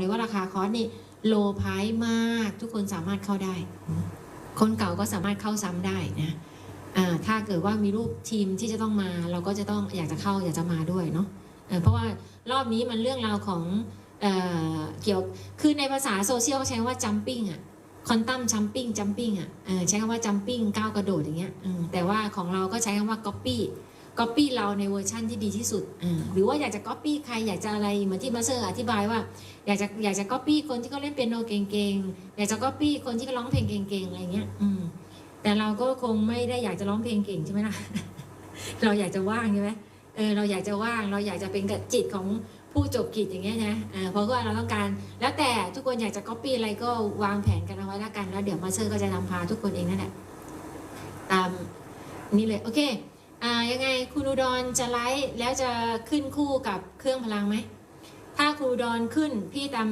เลยว่าราคาคอร์สนี่โลไพรมากทุกคนสามารถเข้าได้ คนเก่าก็สามารถเข้าซ้ำได้นะถ้าเกิดว่ามีรูปทีมที่จะต้องมา เราก็จะต้องอยากจะเข้าอยากจะมาด้วยเนาะเพราะว่ารอบนี้มันเรื่องราวของเออเกี่ยวคือในภาษาโซเชียลเขาใช้คำว่า jumping อะคอนตัม jumping jumping อะใช้คำว่า jumping ก้าวกระโดดอย่างเงี้ยแต่ว่าของเราก็ใช้คำว่า copy copy เราในเวอร์ชั่นที่ดีที่สุดอ่าหรือว่าอยากจะ copy ใครอยากจะอะไรเหมือนที่มาเซอร์อธิบายว่า อยากจะอยากจะ copy คนที่เขาเล่นเปียโนเก่งๆอยากจะ copy คนที่เขาร้องเพลงเก่งๆอะไรเงี้ยอืมแต่เราก็คงไม่ได้อยากจะร้องเพลงเก่งใช่ไหมล่ะเราอยากจะว่างใช่ไหมเออเราอยากจะว่างเราอยากจะเป็นกับจิตของผู้จบกิจอย่างเงี้ยนะเออเพราะว่าเราต้องการ แล้วแต่ทุกคนอยากจะ copy อะไรก็วางแผนกันเอาไว้แล้วกันแล้วเดี๋ยวมาเซอร์ก็จะนำพาทุกคนเองนั่นแหละตามนี่เลยโอเค อ่ายังไงคุณอุดรจะไลฟ์แล้วจะขึ้นคู่กับเครื่องพลังไหม ถ้าคุณอุดรขึ้นพี่ตาม